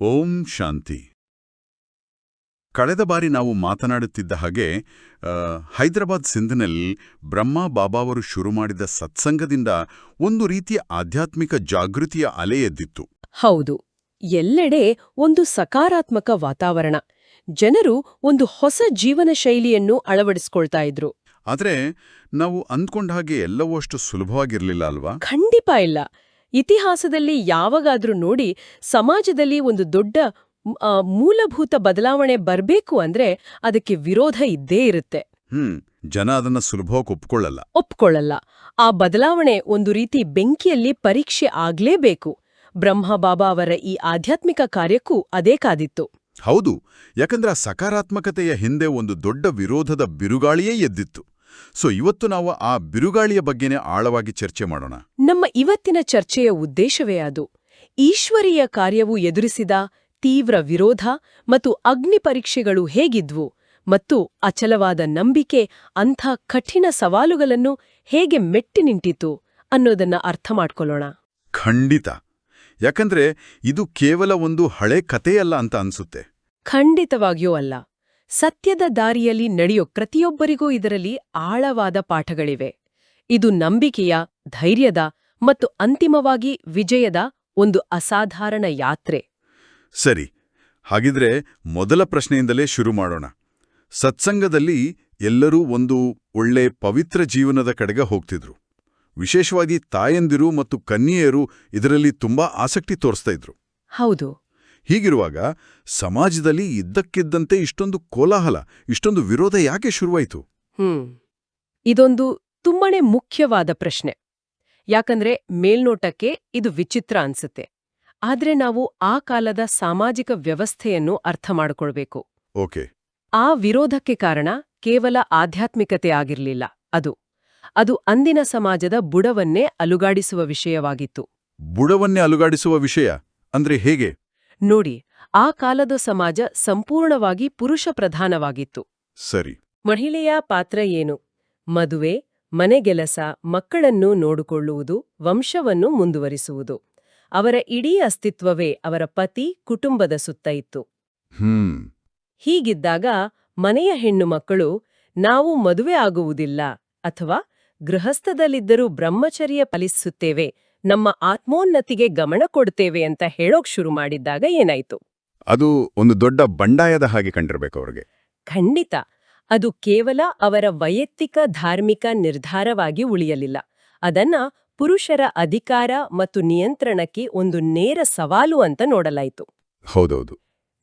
ಓಂ ಶಾಂತಿ. ಕಳೆದ ಬಾರಿ ನಾವು ಮಾತನಾಡುತ್ತಿದ್ದ ಹಾಗೆ ಹೈದರಾಬಾದ್ ಸಿಂಧ್ನಲ್ಲಿ ಬ್ರಹ್ಮ ಬಾಬಾವರು ಶುರು ಮಾಡಿದ ಸತ್ಸಂಗದಿಂದ ಒಂದು ರೀತಿಯ ಆಧ್ಯಾತ್ಮಿಕ ಜಾಗೃತಿಯ ಅಲೆ ಎದ್ದಿತ್ತು. ಹೌದು. ಎಲ್ಲೆಡೆ ಒಂದು ಸಕಾರಾತ್ಮಕ ವಾತಾವರಣ. ಜನರು ಒಂದು ಹೊಸ ಜೀವನ ಶೈಲಿಯನ್ನು ಅಳವಡಿಸ್ಕೊಳ್ತಾ ಇದ್ರು. ಆದರೆ ನಾವು ಅಂದ್ಕೊಂಡ ಹಾಗೆ ಎಲ್ಲವೂ ಅಷ್ಟು ಸುಲಭವಾಗಿರಲಿಲ್ಲ ಅಲ್ವಾ? ಖಂಡಿತ ಇಲ್ಲ. ಇತಿಹಾಸದಲ್ಲಿ ಯಾವಾಗಾದ್ರೂ ನೋಡಿ ಸಮಾಜದಲ್ಲಿ ಒಂದು ದೊಡ್ಡ ಮೂಲಭೂತ ಬದಲಾವಣೆ ಬರ್ಬೇಕು ಅಂದ್ರೆ ಅದಕ್ಕೆ ವಿರೋಧ ಇದ್ದೇ ಇರುತ್ತೆ. ಹ್ಮ್ ಜನ ಅದನ್ನ ಸುಲಭವಾಗಿ ಒಪ್ಕೊಳ್ಳಲ್ಲ. ಒಪ್ಕೊಳ್ಳಲ್ಲ. ಆ ಬದಲಾವಣೆ ಒಂದು ರೀತಿ ಬೆಂಕಿಯಲ್ಲಿ ಪರೀಕ್ಷೆ ಆಗ್ಲೇಬೇಕು. ಬ್ರಹ್ಮ ಬಾಬಾ ಅವರ ಈ ಆಧ್ಯಾತ್ಮಿಕ ಕಾರ್ಯಕ್ಕೂ ಅದೇ ಕಾದಿತ್ತು. ಹೌದು ಯಾಕಂದ್ರೆ ಆ ಸಕಾರಾತ್ಮಕತೆಯ ಹಿಂದೆ ಒಂದು ದೊಡ್ಡ ವಿರೋಧದ ಬಿರುಗಾಳಿಯೇ ಎದ್ದಿತ್ತು. ಸೊ ಇವತ್ತು ನಾವು ಆ ಬಿರುಗಾಳಿಯ ಬಗ್ಗೆನೇ ಆಳವಾಗಿ ಚರ್ಚೆ ಮಾಡೋಣ. ನಮ್ಮ ಇವತ್ತಿನ ಚರ್ಚೆಯ ಉದ್ದೇಶವೇ ಅದು. ಈಶ್ವರೀಯ ಕಾರ್ಯವು ಎದುರಿಸಿದ ತೀವ್ರ ವಿರೋಧ ಮತ್ತು ಅಗ್ನಿ ಪರೀಕ್ಷೆಗಳು ಹೇಗಿದ್ವು ಮತ್ತು ಅಚಲವಾದ ನಂಬಿಕೆ ಅಂಥ ಕಠಿಣ ಸವಾಲುಗಳನ್ನು ಹೇಗೆ ಮೆಟ್ಟಿ ನಿಂಟಿತು ಅನ್ನೋದನ್ನ ಅರ್ಥ ಮಾಡ್ಕೊಳ್ಳೋಣ. ಖಂಡಿತ. ಯಾಕಂದ್ರೆ ಇದು ಕೇವಲ ಒಂದು ಹಳೆ ಕಥೆಯಲ್ಲ ಅಂತ ಅನ್ಸುತ್ತೆ. ಖಂಡಿತವಾಗಿಯೂ ಅಲ್ಲ. ಸತ್ಯದ ದಾರಿಯಲ್ಲಿ ನಡೆಯೋ ಪ್ರತಿಯೊಬ್ಬರಿಗೂ ಇದರಲ್ಲಿ ಆಳವಾದ ಪಾಠಗಳಿವೆ. ಇದು ನಂಬಿಕೆಯ ಧೈರ್ಯದ ಮತ್ತು ಅಂತಿಮವಾಗಿ ವಿಜಯದ ಒಂದು ಅಸಾಧಾರಣ ಯಾತ್ರೆ. ಸರಿ ಹಾಗಿದ್ರೆ ಮೊದಲ ಪ್ರಶ್ನೆಯಿಂದಲೇ ಶುರು ಮಾಡೋಣ. ಸತ್ಸಂಗದಲ್ಲಿ ಎಲ್ಲರೂ ಒಂದು ಒಳ್ಳೆ ಪವಿತ್ರ ಜೀವನದ ಕಡೆಗೆ ಹೋಗ್ತಿದ್ರು. ವಿಶೇಷವಾಗಿ ತಾಯಂದಿರು ಮತ್ತು ಕನ್ಯೆಯರು ಇದರಲ್ಲಿ ತುಂಬಾ ಆಸಕ್ತಿ ತೋರಿಸ್ತಾ ಇದ್ರು. ಹೌದು. ಹೀಗಿರುವಾಗ ಸಮಾಜದಲ್ಲಿ ಇದ್ದಕ್ಕಿದ್ದಂತೆ ಇಷ್ಟೊಂದು ಕೋಲಾಹಲ ಇಷ್ಟೊಂದು ವಿರೋಧ ಯಾಕೆ ಶುರುವಾಯಿತು? ಹ್ಮ್. ಇದೊಂದು ತುಂಬಾನೇ ಮುಖ್ಯವಾದ ಪ್ರಶ್ನೆ. ಯಾಕಂದ್ರೆ ಮೇಲ್ನೋಟಕ್ಕೆ ಇದು ವಿಚಿತ್ರ ಅನ್ಸುತ್ತೆ. ಆದ್ರೆ ನಾವು ಆ ಕಾಲದ ಸಾಮಾಜಿಕ ವ್ಯವಸ್ಥೆಯನ್ನು ಅರ್ಥ ಮಾಡಿಕೊಳ್ಬೇಕು. ಓಕೆ. ಆ ವಿರೋಧಕ್ಕೆ ಕಾರಣ ಕೇವಲ ಆಧ್ಯಾತ್ಮಿಕತೆ ಆಗಿರ್ಲಿಲ್ಲ ಅದು. ಅದು ಅಂದಿನ ಸಮಾಜದ ಬುಡವನ್ನೇ ಅಲುಗಾಡಿಸುವ ವಿಷಯವಾಗಿತ್ತು. ಬುಡವನ್ನೇ ಅಲುಗಾಡಿಸುವ ವಿಷಯ? ಅಂದ್ರೆ ಹೇಗೆ? ನೋಡಿ ಆ ಕಾಲದ ಸಮಾಜ ಸಂಪೂರ್ಣವಾಗಿ ಪುರುಷ ಪ್ರಧಾನವಾಗಿತ್ತು. ಸರಿ. ಮಹಿಳೆಯ ಪಾತ್ರ ಏನು? ಮದುವೆ ಮನೆಗೆಲಸ ಮಕ್ಕಳನ್ನು ನೋಡಿಕೊಳ್ಳುವುದು ವಂಶವನ್ನು ಮುಂದುವರಿಸುವುದು. ಅವರ ಇಡೀ ಅಸ್ತಿತ್ವವೇ ಅವರ ಪತಿ ಕುಟುಂಬದ ಸುತ್ತ ಇತ್ತು. ಹೀಗಿದ್ದಾಗ ಮನೆಯ ಹೆಣ್ಣು ಮಕ್ಕಳು ನಾವು ಮದುವೆ ಆಗುವುದಿಲ್ಲ ಅಥವಾ ಗೃಹಸ್ಥದಲ್ಲಿದ್ದರೂ ಬ್ರಹ್ಮಚರ್ಯ ಪಾಲಿಸುತ್ತೇವೆ ನಮ್ಮ ಆತ್ಮೋನ್ನತಿಗೆ ಗಮನ ಕೊಡ್ತೇವೆ ಅಂತ ಹೇಳೋಕ್ ಶುರು ಮಾಡಿದ್ದಾಗ ಏನಾಯ್ತು? ಅದು ಒಂದು ದೊಡ್ಡ ಬಂಡಾಯದ ಹಾಗೆ ಕಂಡಿರ್ಬೇಕು ಅವರಿಗೆ. ಖಂಡಿತ. ಅದು ಕೇವಲ ಅವರ ವೈಯಕ್ತಿಕ ಧಾರ್ಮಿಕ ನಿರ್ಧಾರವಾಗಿ ಉಳಿಯಲಿಲ್ಲ. ಅದನ್ನ ಪುರುಷರ ಅಧಿಕಾರ ಮತ್ತು ನಿಯಂತ್ರಣಕ್ಕೆ ಒಂದು ನೇರ ಸವಾಲು ಅಂತ ನೋಡಲಾಯಿತು. ಹೌದೌದು.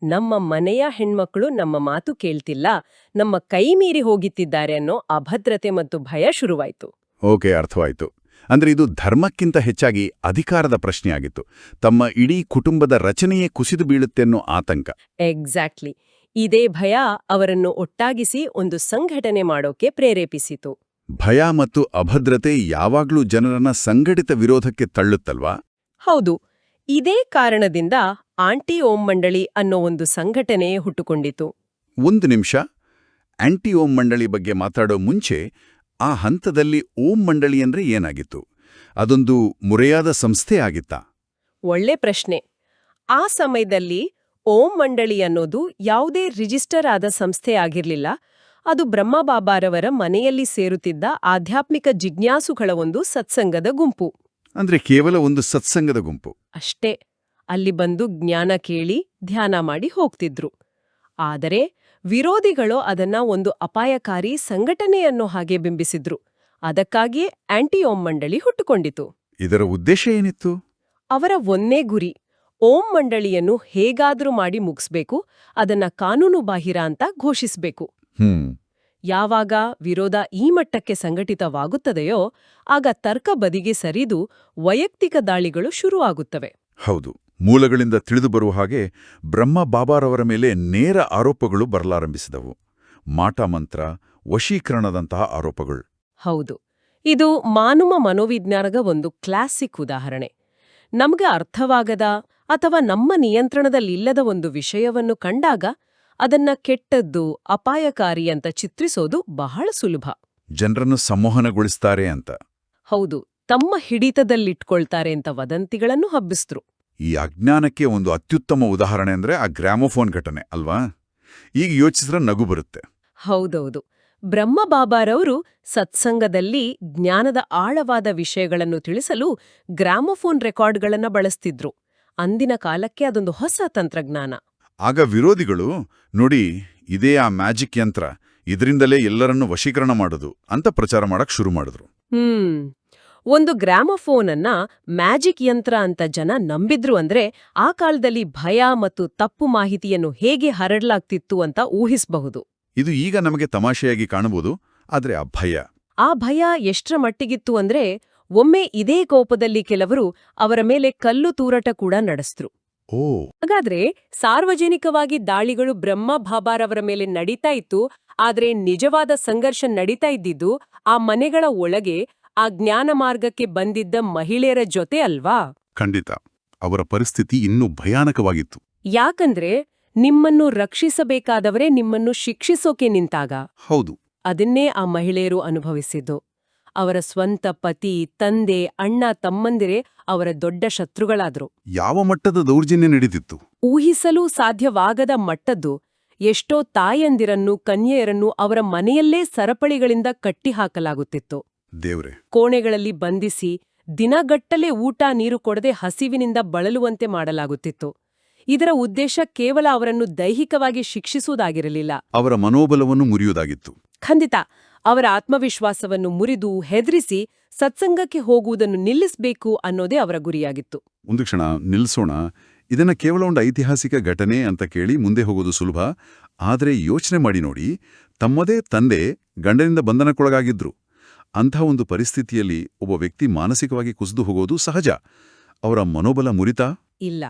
ನಮ್ಮ ಮನೆಯ ಹೆಣ್ಮಕ್ಳು ನಮ್ಮ ಮಾತು ಕೇಳ್ತಿಲ್ಲ ನಮ್ಮ ಕೈ ಮೀರಿ ಹೋಗಿತ್ತಿದ್ದಾರೆ ಅನ್ನೋ ಅಭದ್ರತೆ ಮತ್ತು ಭಯ ಶುರುವಾಯಿತು. ಓಕೆ ಅರ್ಥವಾಯ್ತು. ಅಂದ್ರೆ ಇದು ಧರ್ಮಕ್ಕಿಂತ ಹೆಚ್ಚಾಗಿ ಅಧಿಕಾರದ ಪ್ರಶ್ನೆಯಾಗಿತ್ತು. ತಮ್ಮ ಇಡೀ ಕುಟುಂಬದ ರಚನೆಯೇ ಕುಸಿದು ಬೀಳುತ್ತೆ ಅನ್ನೋ ಆತಂಕ. ಎಕ್ಸಾಕ್ಟ್ಲಿ ಇದೇ ಭಯ ಅವರನ್ನು ಒಟ್ಟಾಗಿಸಿ ಒಂದು ಸಂಘಟನೆ ಮಾಡೋಕೆ ಪ್ರೇರೇಪಿಸಿತು. ಭಯ ಮತ್ತು ಅಭದ್ರತೆ ಯಾವಾಗ್ಲೂ ಜನರನ್ನ ಸಂಘಟಿತ ವಿರೋಧಕ್ಕೆ ತಳ್ಳುತ್ತಲ್ವಾ? ಹೌದು. ಇದೇ ಕಾರಣದಿಂದ ಆಂಟಿ ಓಂ ಮಂಡಳಿ ಅನ್ನೋ ಒಂದು ಸಂಘಟನೆ ಹುಟ್ಟುಕೊಂಡಿತು. ಒಂದು ನಿಮಿಷ. ಆಂಟಿ ಓಂ ಮಂಡಳಿ ಬಗ್ಗೆ ಮಾತಾಡೋ ಮುಂಚೆ ಆ ಹಂತದಲ್ಲಿ ಓಂ ಮಂಡಳಿ ಅಂದ್ರೆ ಏನಾಗಿತ್ತು? ಅದೊಂದು ಮುರೆಯಾದ ಸಂಸ್ಥೆ ಆಗಿತ್ತಾ? ಒಳ್ಳೆ ಪ್ರಶ್ನೆ. ಆ ಸಮಯದಲ್ಲಿ ಓಂ ಮಂಡಳಿ ಅನ್ನೋದು ಯಾವುದೇ ರಿಜಿಸ್ಟರ್ ಆದ ಸಂಸ್ಥೆ ಆಗಿರಲಿಲ್ಲ. ಅದು ಬ್ರಹ್ಮಬಾಬಾರವರ ಮನೆಯಲ್ಲಿ ಸೇರುತ್ತಿದ್ದ ಆಧ್ಯಾತ್ಮಿಕ ಜಿಜ್ಞಾಸುಗಳ ಒಂದು ಸತ್ಸಂಗದ ಗುಂಪು. ಅಂದ್ರೆ ಕೇವಲ ಒಂದು ಸತ್ಸಂಗದ ಗುಂಪು. ಅಷ್ಟೇ. ಅಲ್ಲಿ ಬಂದು ಜ್ಞಾನ ಕೇಳಿ ಧ್ಯಾನ ಮಾಡಿ ಹೋಗ್ತಿದ್ರು. ಆದರೆ ವಿರೋಧಿಗಳು ಅದನ್ನ ಒಂದು ಅಪಾಯಕಾರಿ ಸಂಘಟನೆಯನ್ನೋ ಹಾಗೆ ಬಿಂಬಿಸಿದ್ರು. ಅದಕ್ಕಾಗಿಯೇ ಆಂಟಿ ಓಂ ಮಂಡಳಿ ಹುಟ್ಟುಕೊಂಡಿತು. ಇದರ ಉದ್ದೇಶ ಏನಿತ್ತು? ಅವರ ಒಂದೇ ಗುರಿ ಓಂ ಮಂಡಳಿಯನ್ನು ಹೇಗಾದ್ರೂ ಮಾಡಿ ಮುಗಿಸ್ಬೇಕು ಅದನ್ನ ಕಾನೂನು ಬಾಹಿರ ಅಂತ ಘೋಷಿಸಬೇಕು. ಯಾವಾಗ ವಿರೋಧ ಈ ಮಟ್ಟಕ್ಕೆ ಸಂಘಟಿತವಾಗುತ್ತದೆಯೋ ಆಗ ತರ್ಕ ಬದಿಗೆ ಸರಿದು ವೈಯಕ್ತಿಕ ದಾಳಿಗಳು ಶುರುವಾಗುತ್ತವೆ. ಹೌದು. ಮೂಲಗಳಿಂದ ತಿಳಿದುಬರುವ ಹಾಗೆ ಬ್ರಹ್ಮ ಬಾಬಾರವರ ಮೇಲೆ ನೇರ ಆರೋಪಗಳು ಬರಲಾರಂಭಿಸಿದವು. ಮಾಟಮಂತ್ರ ವಶೀಕರಣದಂತಹ ಆರೋಪಗಳು. ಹೌದು. ಇದು ಮಾನವ ಮನೋವಿಜ್ಞಾನದ ಒಂದು ಕ್ಲಾಸಿಕ್ ಉದಾಹರಣೆ. ನಮಗೆ ಅರ್ಥವಾಗದ ಅಥವಾ ನಮ್ಮ ನಿಯಂತ್ರಣದಲ್ಲಿಲ್ಲದ ಒಂದು ವಿಷಯವನ್ನು ಕಂಡಾಗ ಅದನ್ನ ಕೆಟ್ಟದ್ದು ಅಪಾಯಕಾರಿ ಅಂತ ಚಿತ್ರಿಸೋದು ಬಹಳ ಸುಲಭ. ಜನರನ್ನು ಸಂಮೋಹನಗೊಳಿಸ್ತಾರೆ ಅಂತ. ಹೌದು. ತಮ್ಮ ಹಿಡಿತದಲ್ಲಿಟ್ಕೊಳ್ತಾರೆ ಅಂತ ವದಂತಿಗಳನ್ನು ಹಬ್ಬಿಸಿದ್ರು. ಈ ಅಜ್ಞಾನಕ್ಕೆ ಒಂದು ಅತ್ಯುತ್ತಮ ಉದಾಹರಣೆ ಅಂದ್ರೆ ಆ ಗ್ರಾಮೋಫೋನ್ ಘಟನೆ ಅಲ್ವಾ? ಈಗ ಯೋಚಿಸಿದ್ರೆ ನಗು ಬರುತ್ತೆ. ಹೌದೌದು. ಬ್ರಹ್ಮಬಾಬಾರವರು ಸತ್ಸಂಗದಲ್ಲಿ ಜ್ಞಾನದ ಆಳವಾದ ವಿಷಯಗಳನ್ನು ತಿಳಿಸಲು ಗ್ರಾಮೋಫೋನ್ ರೆಕಾರ್ಡ್ಗಳನ್ನ ಬಳಸ್ತಿದ್ರು. ಅಂದಿನ ಕಾಲಕ್ಕೆ ಅದೊಂದು ಹೊಸ ತಂತ್ರಜ್ಞಾನ. ಆಗ ವಿರೋಧಿಗಳು ನೋಡಿ ಇದೇ ಆ ಮ್ಯಾಜಿಕ್ ಯಂತ್ರ ಇದರಿಂದಲೇ ಎಲ್ಲರನ್ನೂ ವಶೀಕರಣ ಮಾಡೋದು ಅಂತ ಪ್ರಚಾರ ಮಾಡಕ್ ಶುರು ಮಾಡಿದ್ರು. ಹ್ಮ್. ಒಂದು ಗ್ರಾಮೋಫೋನ್ ಅನ್ನ ಮ್ಯಾಜಿಕ್ ಯಂತ್ರ ಅಂತ ಜನ ನಂಬಿದ್ರು ಅಂದ್ರೆ ಆ ಕಾಲದಲ್ಲಿ ಭಯ ಮತ್ತು ತಪ್ಪು ಮಾಹಿತಿಯನ್ನು ಹೇಗೆ ಹರಡಲಾಗ್ತಿತ್ತು ಅಂತ ಊಹಿಸಬಹುದು. ಇದು ಈಗ ನಮಗೆ ತಮಾಷೆಯಾಗಿ ಕಾಣಬಹುದು ಆದ್ರೆ ಆ ಭಯ. ಆ ಭಯ ಎಷ್ಟರ ಮಟ್ಟಿಗಿತ್ತು ಅಂದ್ರೆ ಒಮ್ಮೆ ಇದೇ ಕೋಪದಲ್ಲಿ ಕೆಲವರು ಅವರ ಮೇಲೆ ಕಲ್ಲು ತೂರಾಟ ಕೂಡ ನಡೆಸಿದ್ರು. ಓ. ಹಾಗಾದ್ರೆ ಸಾರ್ವಜನಿಕವಾಗಿ ದಾಳಿಗಳು ಬ್ರಹ್ಮ ಭಾಬಾರವರ ಮೇಲೆ ನಡೀತಾ ಇತ್ತು ಆದ್ರೆ ನಿಜವಾದ ಸಂಘರ್ಷ ನಡೀತಾ ಇದ್ದಿದ್ದು ಆ ಮನೆಗಳ ಒಳಗೆ ಆ ಜ್ಞಾನ ಮಾರ್ಗಕ್ಕೆ ಬಂದಿದ್ದ ಮಹಿಳೆಯರ ಜೊತೆ ಅಲ್ವಾ? ಖಂಡಿತ. ಅವರ ಪರಿಸ್ಥಿತಿ ಇನ್ನೂ ಭಯಾನಕವಾಗಿತ್ತು. ಯಾಕಂದ್ರೆ ನಿಮ್ಮನ್ನು ರಕ್ಷಿಸಬೇಕಾದವರೇ ನಿಮ್ಮನ್ನು ಶಿಕ್ಷಿಸೋಕೆ ನಿಂತಾಗ. ಹೌದು. ಅದನ್ನೇ ಆ ಮಹಿಳೆಯರು ಅನುಭವಿಸಿದ್ದು. ಅವರ ಸ್ವಂತ ಪತಿ ತಂದೆ ಅಣ್ಣ ತಮ್ಮಂದಿರೇ ಅವರ ದೊಡ್ಡ ಶತ್ರುಗಳಾದ್ರು. ಯಾವ ಮಟ್ಟದ ದೌರ್ಜನ್ಯ ನಡೆದಿತ್ತು? ಊಹಿಸಲು ಸಾಧ್ಯವಾಗದ ಮಟ್ಟದ್ದು ಎಷ್ಟೋ ತಾಯಂದಿರನ್ನು ಕನ್ಯೆಯರನ್ನು ಅವರ ಮನೆಯಲ್ಲೇ ಸರಪಳಿಗಳಿಂದ ಕಟ್ಟಿಹಾಕಲಾಗುತ್ತಿತ್ತು. ದೇವ್ರೆ. ಕೋಣೆಗಳಲ್ಲಿ ಬಂಧಿಸಿ ದಿನಗಟ್ಟಲೆ ಊಟ ನೀರು ಕೊಡದೆ ಹಸಿವಿನಿಂದ ಬಳಲುವಂತೆ ಮಾಡಲಾಗುತ್ತಿತ್ತು. ಇದರ ಉದ್ದೇಶ ಕೇವಲ ಅವರನ್ನು ದೈಹಿಕವಾಗಿ ಶಿಕ್ಷಿಸುವುದಾಗಿರಲಿಲ್ಲ. ಅವರ ಮನೋಬಲವನ್ನು ಮುರಿಯುವುದಾಗಿತ್ತು. ಖಂಡಿತ ಅವರ ಆತ್ಮವಿಶ್ವಾಸವನ್ನು ಮುರಿದು ಹೆದರಿಸಿ ಸತ್ಸಂಗಕ್ಕೆ ಹೋಗುವುದನ್ನು ನಿಲ್ಲಿಸಬೇಕು ಅನ್ನೋದೇ ಅವರ ಗುರಿಯಾಗಿತ್ತು. ಒಂದು ಕ್ಷಣ ನಿಲ್ಸೋಣ ಇದನ್ನ ಕೇವಲ ಒಂದು ಐತಿಹಾಸಿಕ ಘಟನೆ ಅಂತ ಕೇಳಿ ಮುಂದೆ ಹೋಗೋದು ಸುಲಭ. ಆದರೆ ಯೋಚನೆ ಮಾಡಿ ನೋಡಿ ತಮ್ಮದೇ ತಂದೆ ಗಂಡನಿಂದ ಬಂಧನಕ್ಕೊಳಗಾಗಿದ್ರು. ಅಂಥ ಒಂದು ಪರಿಸ್ಥಿತಿಯಲ್ಲಿ ಒಬ್ಬ ವ್ಯಕ್ತಿ ಮಾನಸಿಕವಾಗಿ ಕುಸಿದು ಹೋಗೋದು ಸಹಜ. ಅವರ ಮನೋಬಲ ಮುರಿತ? ಇಲ್ಲ.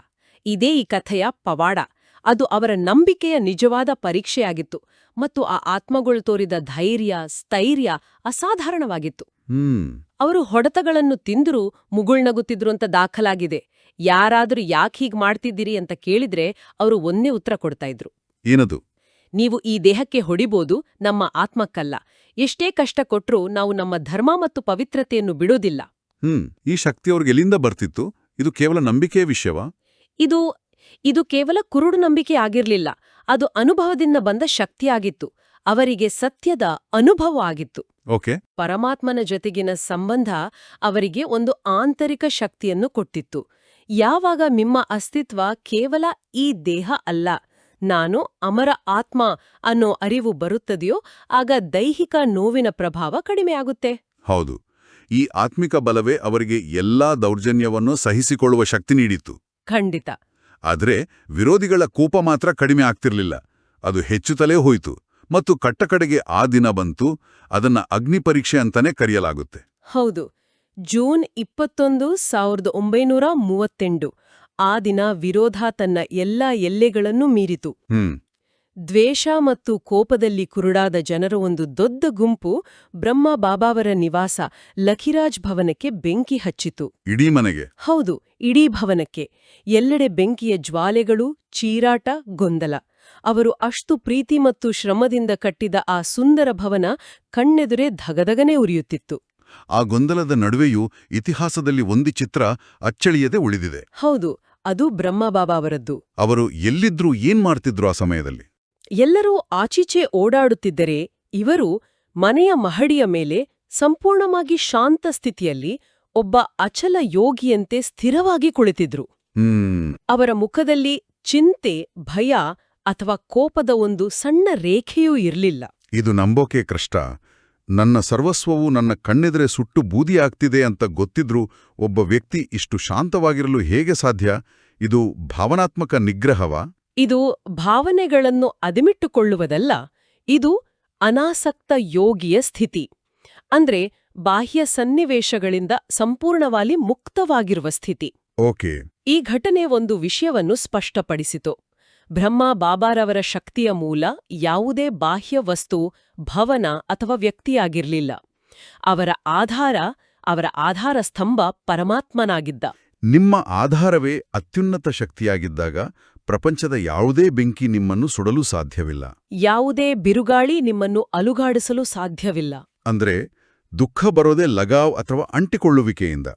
ಇದೇ ಈ ಕಥೆಯ ಪವಾಡ. ಅದು ಅವರ ನಂಬಿಕೆಯ ನಿಜವಾದ ಪರೀಕ್ಷೆಯಾಗಿತ್ತು ಮತ್ತು ಆ ಆತ್ಮಗಳು ತೋರಿದ ಧೈರ್ಯ ಸ್ಥೈರ್ಯ ಅಸಾಧಾರಣವಾಗಿತ್ತು. ಹ್ಮ್. ಅವರು ಹೊಡೆತಗಳನ್ನು ತಿಂದರೂ ಮುಗುಳ್ನಗುತ್ತಿದ್ರು ಅಂತ ದಾಖಲಾಗಿದೆ. ಯಾರಾದರೂ ಯಾಕೆ ಹೀಗ್ ಮಾಡ್ತಿದ್ದೀರಿ ಅಂತ ಕೇಳಿದ್ರೆ ಅವರು ಒಂದೇ ಉತ್ತರ ಕೊಡ್ತಾ ಇದ್ರು. ಏನದು? ನೀವು ಈ ದೇಹಕ್ಕೆ ಹೊಡಿಬೋದು ನಮ್ಮ ಆತ್ಮಕ್ಕಲ್ಲ. ಎಷ್ಟೇ ಕಷ್ಟ ಕೊಟ್ರೂ ನಾವು ನಮ್ಮ ಧರ್ಮ ಮತ್ತು ಪವಿತ್ರತೆಯನ್ನು ಬಿಡೋದಿಲ್ಲ. ಹ್ಮ್ ಈ ಶಕ್ತಿ ಅವ್ರಿಗೆ ಎಲ್ಲಿಂದ ಬರ್ತಿತ್ತು? ಇದು ಕೇವಲ ನಂಬಿಕೆಯ ವಿಷಯವಾ? ಇದು ಇದು ಕೇವಲ ಕುರುಡು ನಂಬಿಕೆ ಆಗಿರ್ಲಿಲ್ಲ. ಅದು ಅನುಭವದಿಂದ ಬಂದ ಶಕ್ತಿಯಾಗಿತ್ತು ಅವರಿಗೆ ಸತ್ಯದ ಅನುಭವ ಆಗಿತ್ತು. ಓಕೆ. ಪರಮಾತ್ಮನ ಜೊತೆಗಿನ ಸಂಬಂಧ ಅವರಿಗೆ ಒಂದು ಆಂತರಿಕ ಶಕ್ತಿಯನ್ನು ಕೊಟ್ಟಿತ್ತು. ಯಾವಾಗ ನಿಮ್ಮ ಅಸ್ತಿತ್ವ ಕೇವಲ ಈ ದೇಹ ಅಲ್ಲ ನಾನು ಅಮರ ಆತ್ಮ ಅನ್ನೋ ಅರಿವು ಬರುತ್ತದೆಯೋ ಆಗ ದೈಹಿಕ ನೋವಿನ ಪ್ರಭಾವ ಕಡಿಮೆಯಾಗುತ್ತೆ. ಹೌದು. ಈ ಆತ್ಮಿಕ ಬಲವೇ ಅವರಿಗೆ ಎಲ್ಲಾ ದೌರ್ಜನ್ಯವನ್ನು ಸಹಿಸಿಕೊಳ್ಳುವ ಶಕ್ತಿ ನೀಡಿತ್ತು. ಖಂಡಿತ. ಆದರೆ ವಿರೋಧಿಗಳ ಕೋಪ ಮಾತ್ರ ಕಡಿಮೆ ಆಗ್ತಿರ್ಲಿಲ್ಲ. ಅದು ಹೆಚ್ಚುತ್ತಲೇ ಹೋಯಿತು ಮತ್ತು ಕಟ್ಟಕಡೆಗೆ ಆ ದಿನ ಬಂತು ಅದನ್ನ ಅಗ್ನಿ ಪರೀಕ್ಷೆ ಅಂತಾನೆ ಕರೆಯಲಾಗುತ್ತೆ. ಹೌದು. ಜೂನ್ ಇಪ್ಪತ್ತೊಂದು ಸಾವಿರದ ಒಂಬೈನೂರ ಮೂವತ್ತೆಂಟು. ಆ ದಿನ ವಿರೋಧ ತನ್ನ ಎಲ್ಲ ಎಲ್ಲೆಗಳನ್ನೂ ಮೀರಿತು. ಹ್ಮ್. ದ್ವೇಷ ಮತ್ತು ಕೋಪದಲ್ಲಿ ಕುರುಡಾದ ಜನರ ಒಂದು ದೊಡ್ಡ ಗುಂಪು ಬ್ರಹ್ಮ ಬಾಬಾವರ ನಿವಾಸ ಲಖಿರಾಜ್ ಭವನಕ್ಕೆ ಬೆಂಕಿ ಹಚ್ಚಿತು. ಇಡೀ ಮನೆಗೆ? ಹೌದು ಇಡೀ ಭವನಕ್ಕೆ. ಎಲ್ಲೆಡೆ ಬೆಂಕಿಯ ಜ್ವಾಲೆಗಳು ಚೀರಾಟ ಗೊಂದಲ. ಅವರು ಅಷ್ಟು ಪ್ರೀತಿ ಮತ್ತು ಶ್ರಮದಿಂದ ಕಟ್ಟಿದ ಆ ಸುಂದರ ಭವನ ಕಣ್ಣೆದುರೇ ಧಗಧಗನೆ ಉರಿಯುತ್ತಿತ್ತು. ಆ ಗೊಂದಲದ ನಡುವೆಯೂ ಇತಿಹಾಸದಲ್ಲಿ ಒಂದು ಚಿತ್ರ ಅಚ್ಚಳಿಯದೆ ಉಳಿದಿದೆ. ಹೌದು ಅದು ಬ್ರಹ್ಮಬಾಬಾ ಅವರದ್ದು. ಅವರು ಎಲ್ಲಿದ್ರೂ ಏನ್ ಮಾಡ್ತಿದ್ರು ಆ ಸಮಯದಲ್ಲಿ? ಎಲ್ಲರೂ ಆಚೀಚೆ ಓಡಾಡುತ್ತಿದ್ದರೆ ಇವರು ಮನೆಯ ಮಹಡಿಯ ಮೇಲೆ ಸಂಪೂರ್ಣವಾಗಿ ಶಾಂತ ಸ್ಥಿತಿಯಲ್ಲಿ ಒಬ್ಬ ಅಚಲ ಯೋಗಿಯಂತೆ ಸ್ಥಿರವಾಗಿ ಕುಳಿತಿದ್ರು. ಅವರ ಮುಖದಲ್ಲಿ ಚಿಂತೆ ಭಯ ಅಥವಾ ಕೋಪದ ಒಂದು ಸಣ್ಣ ರೇಖೆಯೂ ಇರಲಿಲ್ಲ. ಇದು ನಂಬೋಕೆ ಕಷ್ಟ. ನನ್ನ ಸರ್ವಸ್ವವು ನನ್ನ ಕಣ್ಣೆದರೆ ಸುಟ್ಟು ಬೂದಿಯಾಗ್ತಿದೆ ಅಂತ ಗೊತ್ತಿದ್ರೂ ಒಬ್ಬ ವ್ಯಕ್ತಿ ಇಷ್ಟು ಶಾಂತವಾಗಿರಲು ಹೇಗೆ ಸಾಧ್ಯ? ಇದು ಭಾವನಾತ್ಮಕ ನಿಗ್ರಹವಾ? ಇದು ಭಾವನೆಗಳನ್ನು ಅದಿಮಿಟ್ಟುಕೊಳ್ಳುವುದಲ್ಲ ಇದು ಅನಾಸಕ್ತ ಯೋಗಿಯ ಸ್ಥಿತಿ. ಅಂದ್ರೆ ಬಾಹ್ಯ ಸನ್ನಿವೇಶಗಳಿಂದ ಸಂಪೂರ್ಣವಾಗಿ ಮುಕ್ತವಾಗಿರುವ ಸ್ಥಿತಿ. ಓಕೆ. ಈ ಘಟನೆ ಒಂದು ವಿಷಯವನ್ನು ಸ್ಪಷ್ಟಪಡಿಸಿತು. ಬ್ರಹ್ಮ ಬಾಬಾರವರ ಶಕ್ತಿಯ ಮೂಲ ಯಾವುದೇ ಬಾಹ್ಯ ವಸ್ತು ಭವನ ಅಥವಾ ವ್ಯಕ್ತಿಯಾಗಿರ್ಲಿಲ್ಲ. ಅವರ ಆಧಾರ ಅವರ ಆಧಾರ ಸ್ತಂಭ ಪರಮಾತ್ಮನಾಗಿದ್ದ. ನಿಮ್ಮ ಆಧಾರವೇ ಅತ್ಯುನ್ನತ ಶಕ್ತಿಯಾಗಿದ್ದಾಗ ಪ್ರಪಂಚದ ಯಾವುದೇ ಬೆಂಕಿ ನಿಮ್ಮನ್ನು ಸುಡಲು ಸಾಧ್ಯವಿಲ್ಲ. ಯಾವುದೇ ಬಿರುಗಾಳಿ ನಿಮ್ಮನ್ನು ಅಲುಗಾಡಿಸಲು ಸಾಧ್ಯವಿಲ್ಲ. ಅಂದ್ರೆ ದುಃಖ ಬರೋದೇ ಲಗಾವ್ ಅಥವಾ ಅಂಟಿಕೊಳ್ಳುವಿಕೆಯಿಂದ.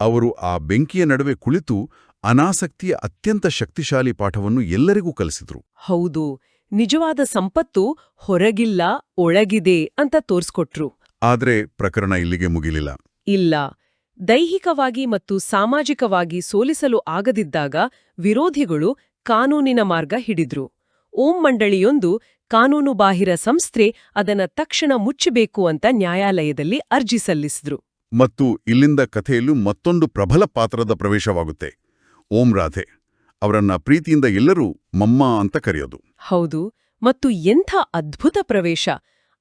ಅವರು ಆ ಬೆಂಕಿಯ ನಡುವೆ ಕುಳಿತು ಅನಾಸಕ್ತಿಯ ಅತ್ಯಂತ ಶಕ್ತಿಶಾಲಿ ಪಾಠವನ್ನು ಎಲ್ಲರಿಗೂ ಕಲಿಸಿದ್ರು. ಹೌದು ನಿಜವಾದ ಸಂಪತ್ತು ಹೊರಗಿಲ್ಲ ಒಳಗಿದೆ ಅಂತ ತೋರ್ಸ್ಕೊಟ್ರು. ಆದ್ರೆ ಪ್ರಕರಣ ಇಲ್ಲಿಗೆ ಮುಗಿಲಿಲ್ಲ. ಇಲ್ಲ ದೈಹಿಕವಾಗಿ ಮತ್ತು ಸಾಮಾಜಿಕವಾಗಿ ಸೋಲಿಸಲು ಆಗದಿದ್ದಾಗ ವಿರೋಧಿಗಳು ಕಾನೂನಿನ ಮಾರ್ಗ ಹಿಡಿದ್ರು. ಓಂ ಮಂಡಳಿಯೊಂದು ಕಾನೂನುಬಾಹಿರ ಸಂಸ್ಥೆ ಅದನ್ನ ತಕ್ಷಣ ಮುಚ್ಚಬೇಕು ಅಂತ ನ್ಯಾಯಾಲಯದಲ್ಲಿ ಅರ್ಜಿ ಸಲ್ಲಿಸಿದ್ರು. ಮತ್ತು ಇಲ್ಲಿಂದ ಕಥೆಯಲ್ಲೂ ಮತ್ತೊಂದು ಪ್ರಬಲ ಪಾತ್ರದ ಪ್ರವೇಶವಾಗುತ್ತೆ. ಓಂ ರಾಧೆ. ಅವರನ್ನ ಪ್ರೀತಿಯಿಂದ ಎಲ್ಲರೂ ಮಮ್ಮ ಅಂತ ಕರೆಯೋದು. ಹೌದು ಮತ್ತು ಎಂಥ ಅದ್ಭುತ ಪ್ರವೇಶ.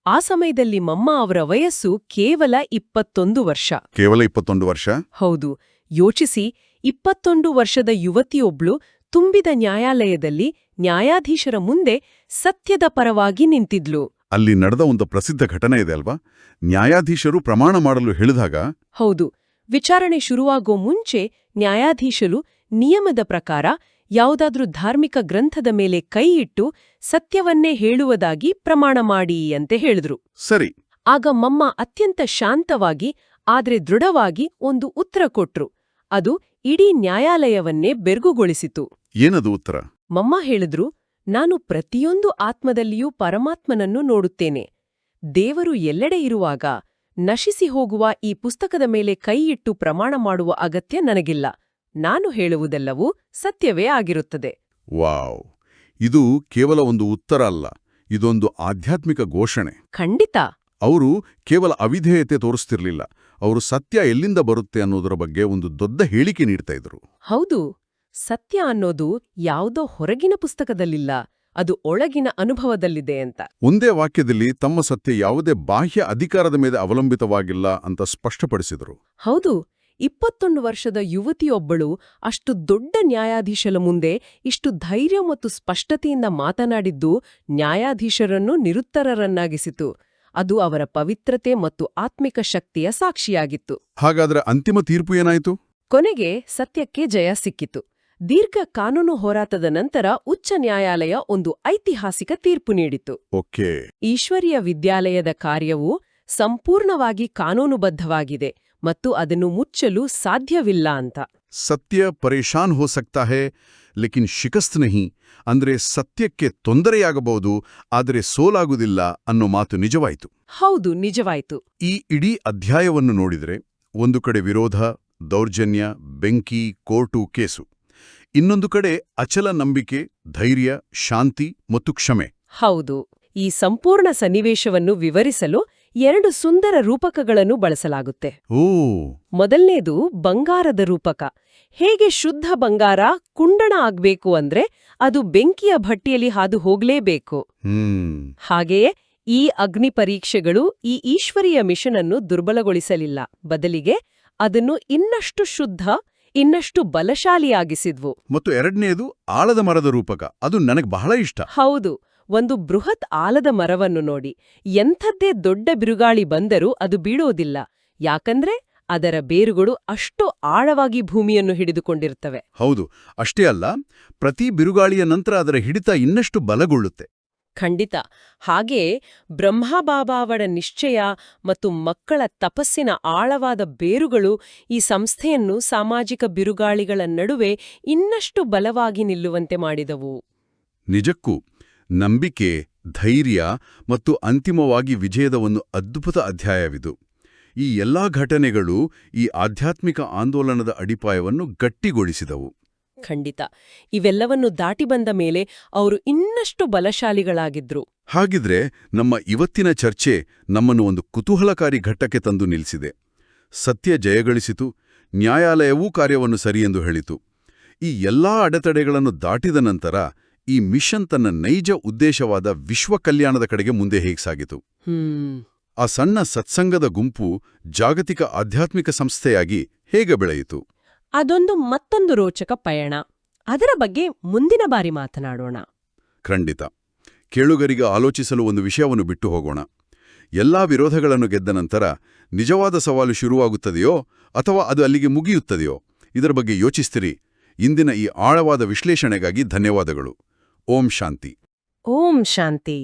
ಆ ಸಮಯದಲ್ಲಿ ಮಮ್ಮ ಅವರ ವಯಸ್ಸು ಕೇವಲ ಇಪ್ಪತ್ತೊಂದು ವರ್ಷ. ಕೇವಲ ಇಪ್ಪತ್ತೊಂದು ವರ್ಷ? ಹೌದು ಯೋಚಿಸಿ ಇಪ್ಪತ್ತೊಂದು ವರ್ಷದ ಯುವತಿಯೊಬ್ಳು ತುಂಬಿದ ನ್ಯಾಯಾಲಯದಲ್ಲಿ ನ್ಯಾಯಾಧೀಶರ ಮುಂದೆ ಸತ್ಯದ ಪರವಾಗಿ ನಿಂತಿದ್ಲು. ಅಲ್ಲಿ ನಡೆದ ಒಂದು ಪ್ರಸಿದ್ಧ ಘಟನೆ ಇದೆ ಅಲ್ವಾ? ನ್ಯಾಯಾಧೀಶರು ಪ್ರಮಾಣ ಮಾಡಲು ಹೇಳಿದಾಗ? ಹೌದು ವಿಚಾರಣೆ ಶುರುವಾಗೋ ಮುಂಚೆ ನ್ಯಾಯಾಧೀಶರು ನಿಯಮದ ಪ್ರಕಾರ ಯಾವುದಾದ್ರೂ ಧಾರ್ಮಿಕ ಗ್ರಂಥದ ಮೇಲೆ ಕೈ ಇಟ್ಟು ಸತ್ಯವನ್ನೇ ಹೇಳುವುದಾಗಿ ಪ್ರಮಾಣ ಮಾಡಿ ಅಂತ ಹೇಳಿದ್ರು. ಸರಿ. ಆಗ ಮಮ್ಮ ಅತ್ಯಂತ ಶಾಂತವಾಗಿ ಆದ್ರೆ ದೃಢವಾಗಿ ಒಂದು ಉತ್ತರ ಕೊಟ್ರು. ಅದು ಇಡೀ ನ್ಯಾಯಾಲಯವನ್ನೇ ಬೆರ್ಗುಗೊಳಿಸಿತು. ಏನದು ಉತ್ತರ? ಮಮ್ಮ ಹೇಳಿದ್ರು ನಾನು ಪ್ರತಿಯೊಂದು ಆತ್ಮದಲ್ಲಿಯೂ ಪರಮಾತ್ಮನನ್ನು ನೋಡುತ್ತೇನೆ. ದೇವರು ಎಲ್ಲೆಡೆ ಇರುವಾಗ ನಶಿಸಿ ಹೋಗುವ ಈ ಪುಸ್ತಕದ ಮೇಲೆ ಕೈಯಿಟ್ಟು ಪ್ರಮಾಣ ಮಾಡುವ ಅಗತ್ಯ ನನಗಿಲ್ಲ. ನಾನು ಹೇಳುವುದೆಲ್ಲವೂ ಸತ್ಯವೇ ಆಗಿರುತ್ತದೆ. ವಾವ್! ಇದು ಕೇವಲ ಒಂದು ಉತ್ತರ ಅಲ್ಲ ಇದೊಂದು ಆಧ್ಯಾತ್ಮಿಕ ಘೋಷಣೆ. ಖಂಡಿತ. ಅವರು ಕೇವಲ ಅವಿಧೇಯತೆ ತೋರಿಸ್ತಿರ್ಲಿಲ್ಲ ಅವರು ಸತ್ಯ ಎಲ್ಲಿಂದ ಬರುತ್ತೆ ಅನ್ನೋದರ ಬಗ್ಗೆ ಒಂದು ದೊಡ್ಡ ಹೇಳಿಕೆ ನೀಡ್ತಾ ಇದ್ರು. ಹೌದು ಸತ್ಯ ಅನ್ನೋದು ಯಾವುದೋ ಹೊರಗಿನ ಪುಸ್ತಕದಲ್ಲಿಲ್ಲ ಅದು ಒಳಗಿನ ಅನುಭವದಲ್ಲಿದೆ ಅಂತ. ಒಂದೇ ವಾಕ್ಯದಲ್ಲಿ ತಮ್ಮ ಸತ್ಯ ಯಾವುದೇ ಬಾಹ್ಯ ಅಧಿಕಾರದ ಮೇಲೆ ಅವಲಂಬಿತವಾಗಿಲ್ಲ ಅಂತ ಸ್ಪಷ್ಟಪಡಿಸಿದರು. ಹೌದು ಇಪ್ಪತ್ತೊಂದು ವರ್ಷದ ಯುವತಿಯೊಬ್ಬಳು ಅಷ್ಟು ದೊಡ್ಡ ನ್ಯಾಯಾಧೀಶರ ಮುಂದೆ ಇಷ್ಟು ಧೈರ್ಯ ಮತ್ತು ಸ್ಪಷ್ಟತೆಯಿಂದ ಮಾತನಾಡಿದ್ದು ನ್ಯಾಯಾಧೀಶರನ್ನು ನಿರುತ್ತರರನ್ನಾಗಿಸಿತು. ಅದು ಅವರ ಪವಿತ್ರತೆ ಮತ್ತು ಆತ್ಮಿಕ ಶಕ್ತಿಯ ಸಾಕ್ಷಿಯಾಗಿತ್ತು. ಹಾಗಾದರೆ ಅಂತಿಮ ತೀರ್ಪು ಏನಾಯಿತು? ಕೊನೆಗೆ ಸತ್ಯಕ್ಕೆ ಜಯ ಸಿಕ್ಕಿತು. ದೀರ್ಘ ಕಾನೂನು ಹೋರಾಟದ ನಂತರ ಉಚ್ಚ ನ್ಯಾಯಾಲಯ ಒಂದು ಐತಿಹಾಸಿಕ ತೀರ್ಪು ನೀಡಿತು. ಓಕೆ. ಈಶ್ವರ್ಯ ವಿದ್ಯಾಲಯದ ಕಾರ್ಯವು ಸಂಪೂರ್ಣವಾಗಿ ಕಾನೂನುಬದ್ಧವಾಗಿದೆ. ಮತ್ತು ಅದನ್ನು ಮುಚ್ಚಲು ಸಾಧ್ಯವಿಲ್ಲ ಅಂತ. ಸತ್ಯ ಪರೇಶಾನ್ ಹೋ ಸಕ್ತಾ ಹೇ ಲೇಕಿನ್ ಶಿಕಸ್ತ್ ನಹಿ. ಅಂದ್ರೆ ಸತ್ಯಕ್ಕೆ ತೊಂದರೆಯಾಗಬಹುದು ಆದರೆ ಸೋಲಾಗುವುದಿಲ್ಲ ಅನ್ನೋ ಮಾತು ನಿಜವಾಯಿತು. ಹೌದು ನಿಜವಾಯಿತು. ಈ ಇಡೀ ಅಧ್ಯಾಯವನ್ನು ನೋಡಿದರೆ ಒಂದು ಕಡೆ ವಿರೋಧ ದೌರ್ಜನ್ಯ ಬೆಂಕಿ ಕೋರ್ಟು ಕೇಸು. ಇನ್ನೊಂದು ಕಡೆ ಅಚಲ ನಂಬಿಕೆ ಧೈರ್ಯ ಶಾಂತಿ ಮತ್ತು ಕ್ಷಮೆ. ಹೌದು. ಈ ಸಂಪೂರ್ಣ ಸನ್ನಿವೇಶವನ್ನು ವಿವರಿಸಲು ಎರಡು ಸುಂದರ ರೂಪಕಗಳನ್ನು ಬಳಸಲಾಗುತ್ತೆ. ಓ ಮೊದಲನೇದು ಬಂಗಾರದ ರೂಪಕ. ಹೇಗೆ ಶುದ್ಧ ಬಂಗಾರ ಕುಂಡಣ ಆಗ್ಬೇಕು ಅಂದ್ರೆ ಅದು ಬೆಂಕಿಯ ಭಟ್ಟಿಯಲ್ಲಿ ಹಾದು ಹೋಗ್ಲೇಬೇಕು. ಹಾಗೆಯೇ ಈ ಅಗ್ನಿ ಪರೀಕ್ಷೆಗಳು ಈ ಈಶ್ವರಿಯ ಮಿಷನ್ ಅನ್ನು ದುರ್ಬಲಗೊಳಿಸಲಿಲ್ಲ. ಬದಲಿಗೆ ಅದನ್ನು ಇನ್ನಷ್ಟು ಶುದ್ಧ ಇನ್ನಷ್ಟು ಬಲಶಾಲಿಯಾಗಿಸಿದ್ವು. ಮತ್ತು ಎರಡನೇದು ಆಳದ ಮರದ ರೂಪಕ. ಅದು ನನಗೆ ಬಹಳ ಇಷ್ಟ. ಹೌದು. ಒಂದು ಬೃಹತ್ ಆಲದ ಮರವನ್ನು ನೋಡಿ. ಎಂಥದ್ದೇ ದೊಡ್ಡ ಬಿರುಗಾಳಿ ಬಂದರೂ ಅದು ಬೀಳೋದಿಲ್ಲ. ಯಾಕಂದ್ರೆ ಅದರ ಬೇರುಗಳು ಅಷ್ಟು ಆಳವಾಗಿ ಭೂಮಿಯನ್ನು ಹಿಡಿದುಕೊಂಡಿರ್ತವೆ. ಹೌದು ಅಷ್ಟೇ ಅಲ್ಲ ಪ್ರತಿ ಬಿರುಗಾಳಿಯ ನಂತರ ಅದರ ಹಿಡಿತ ಇನ್ನಷ್ಟು ಬಲಗೊಳ್ಳುತ್ತೆ. ಖಂಡಿತ. ಹಾಗೇ ಬ್ರಹ್ಮಬಾಬಾವರ ಅವರ ನಿಶ್ಚಯ ಮತ್ತು ಮಕ್ಕಳ ತಪಸ್ಸಿನ ಆಳವಾದ ಬೇರುಗಳು ಈ ಸಂಸ್ಥೆಯನ್ನು ಸಾಮಾಜಿಕ ಬಿರುಗಾಳಿಗಳ ನಡುವೆ ಇನ್ನಷ್ಟು ಬಲವಾಗಿ ನಿಲ್ಲುವಂತೆ ಮಾಡಿದವು. ನಿಜಕ್ಕೂ. ನಂಬಿಕೆ ಧೈರ್ಯ ಮತ್ತು ಅಂತಿಮವಾಗಿ ವಿಜಯದ ಒಂದು ಅದ್ಭುತ ಅಧ್ಯಾಯವಿದು. ಈ ಎಲ್ಲಾ ಘಟನೆಗಳು ಈ ಆಧ್ಯಾತ್ಮಿಕ ಆಂದೋಲನದ ಅಡಿಪಾಯವನ್ನು ಗಟ್ಟಿಗೊಳಿಸಿದವು. ಖಂಡಿತ. ಇವೆಲ್ಲವನ್ನು ದಾಟಿ ಬಂದ ಮೇಲೆ ಅವರು ಇನ್ನಷ್ಟು ಬಲಶಾಲಿಗಳಾಗಿದ್ರು. ಹಾಗಿದ್ರೆ ನಮ್ಮ ಇವತ್ತಿನ ಚರ್ಚೆ ನಮ್ಮನ್ನು ಒಂದು ಕುತೂಹಲಕಾರಿ ಘಟ್ಟಕ್ಕೆ ತಂದು ನಿಲ್ಲಿಸಿದೆ. ಸತ್ಯ ಜಯಗಳಿಸಿತು ನ್ಯಾಯಾಲಯವೂ ಕಾರ್ಯವನ್ನು ಸರಿಯೆಂದು ಹೇಳಿತು. ಈ ಎಲ್ಲಾ ಅಡೆತಡೆಗಳನ್ನು ದಾಟಿದ ನಂತರ ಈ ಮಿಷನ್ ತನ್ನ ನೈಜ ಉದ್ದೇಶವಾದ ವಿಶ್ವ ಕಲ್ಯಾಣದ ಕಡೆಗೆ ಮುಂದೆ ಹೇಗೆ ಸಾಗಿತು? ಆ ಸಣ್ಣ ಸತ್ಸಂಗದ ಗುಂಪು ಜಾಗತಿಕ ಆಧ್ಯಾತ್ಮಿಕ ಸಂಸ್ಥೆಯಾಗಿ ಹೇಗೆ ಬೆಳೆಯಿತು? ಅದೊಂದು ಮತ್ತೊಂದು ರೋಚಕ ಪಯಣ. ಅದರ ಬಗ್ಗೆ ಮುಂದಿನ ಬಾರಿ ಮಾತನಾಡೋಣ. ಖಂಡಿತ. ಕೇಳುಗರಿಗೆ ಆಲೋಚಿಸಲು ಒಂದು ವಿಷಯವನ್ನು ಬಿಟ್ಟು ಹೋಗೋಣ. ಎಲ್ಲಾ ವಿರೋಧಗಳನ್ನು ಗೆದ್ದ ನಂತರ ನಿಜವಾದ ಸವಾಲು ಶುರುವಾಗುತ್ತದೆಯೋ ಅಥವಾ ಅದು ಅಲ್ಲಿಗೆ ಮುಗಿಯುತ್ತದೆಯೋ ಇದರ ಬಗ್ಗೆ ಯೋಚಿಸ್ತಿರಿ. ಇಂದಿನ ಈ ಆಳವಾದ ವಿಶ್ಲೇಷಣೆಗಾಗಿ ಧನ್ಯವಾದಗಳು. ಓಂ ಶಾಂತಿ ಓಂ ಶಾಂತಿ